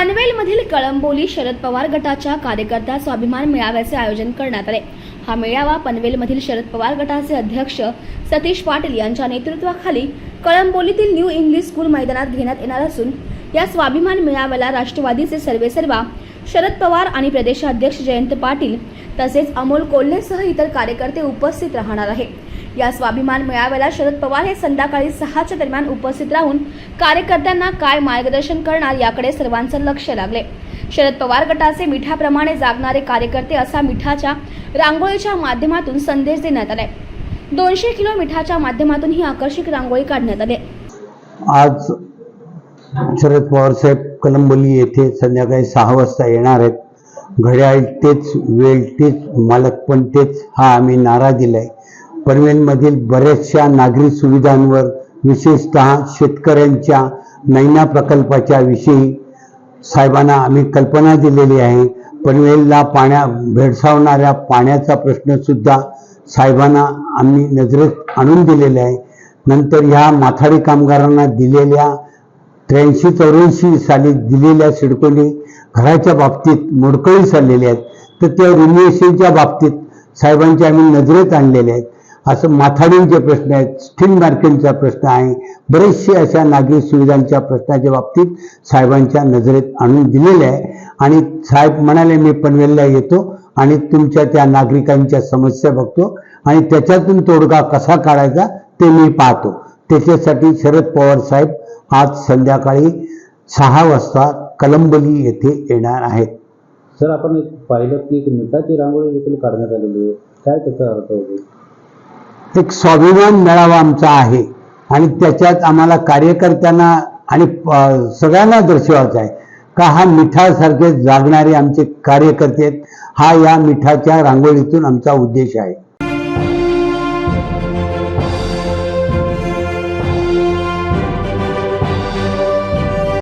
पनवेलमधील कळंबोली शरद पवार गटाच्या कार्यकर्ता स्वाभिमान मेळाव्याचे आयोजन करण्यात आले. हा मेळावा पनवेलमधील शरद पवार गटाचे अध्यक्ष सतीश पाटील यांच्या नेतृत्वाखाली कळंबोलीतील न्यू इंग्लिश स्कूल मैदानात घेण्यात येणार असून या स्वाभिमान मेळाव्याला राष्ट्रवादीचे सर्वेसर्वा शरद पवार आणि प्रदेशाध्यक्ष जयंत पाटील तसेच अमोल कोल्हेसह इतर कार्यकर्ते उपस्थित राहणार आहे या स्वाभिमान मेळाव्याला शरद पवार हे संध्याकाळी सहाच्या दरम्यान उपस्थित राहून कार्यकर्त्यांना काय मार्गदर्शन करणार याकडे सर्वांचं लक्ष लागले. शरद पवार गटाचे मिठाप्रमाणे जागणारे कार्यकर्ते असा मिठाच्या रांगोळीच्या माध्यमातून संदेश देण्यात आलाय दोनशे किलो मिठाच्या माध्यमातून ही आकर्षक रांगोळी काढण्यात आली. आज शरद पवार साहेब कलंबोली येथे संध्याकाळी सहा वाजता येणार आहेत. घड्याळ तेच वेळ तेच मालक पण तेच हा आम्ही नारा दिलाय. पनवेलमधील बऱ्याचशा नागरी सुविधांवर विशेषतः शेतकऱ्यांच्या नैना प्रकल्पाच्या विषयी साहेबांना आम्ही कल्पना दिलेली आहे. पनवेलला पाण्या भेडसावणाऱ्या पाण्याचा प्रश्नसुद्धा साहेबांना आम्ही नजरेत आणून दिलेला आहे. नंतर ह्या माथाडी कामगारांना दिलेल्या त्र्याऐंशी चौऱ्याऐंशी साली दिलेल्या सिडकोली घराच्या बाबतीत मोडकळी चाललेल्या आहेत. तर त्या रिन्युएशनच्या बाबतीत साहेबांच्या आम्ही नजरेत आणलेले आहेत. असं माथाडींचे प्रश्न आहेत स्टील मार्केटचा प्रश्न आहे. बरेचसे अशा नागरी सुविधांच्या प्रश्नाच्या बाबतीत साहेबांच्या नजरेत आणून दिलेले आहे. आणि साहेब म्हणाले मी पनवेलला येतो आणि तुमच्या त्या नागरिकांच्या समस्या बघतो आणि त्याच्यातून तोडगा कसा काढायचा ते मी पाहतो. त्याच्यासाठी शरद पवार साहेब आज संध्याकाळी सहा वाजता कलंबली येथे येणार आहेत. सर आपण एक पाहिलं की मिठाची रांगोळी देखील काढण्यात आलेली आहे. काय त्याचा अर्थ होतो? एक स्वाभिमान मेळावा आमचा आहे. आणि त्याच्यात आम्हाला कार्यकर्त्यांना आणि सगळ्यांना दर्शवायचा आहे. का हा मिठासारखे जागणारे आमचे कार्यकर्ते आहेत. हा या मिठाच्या रांगोळीतून आमचा उद्देश आहे.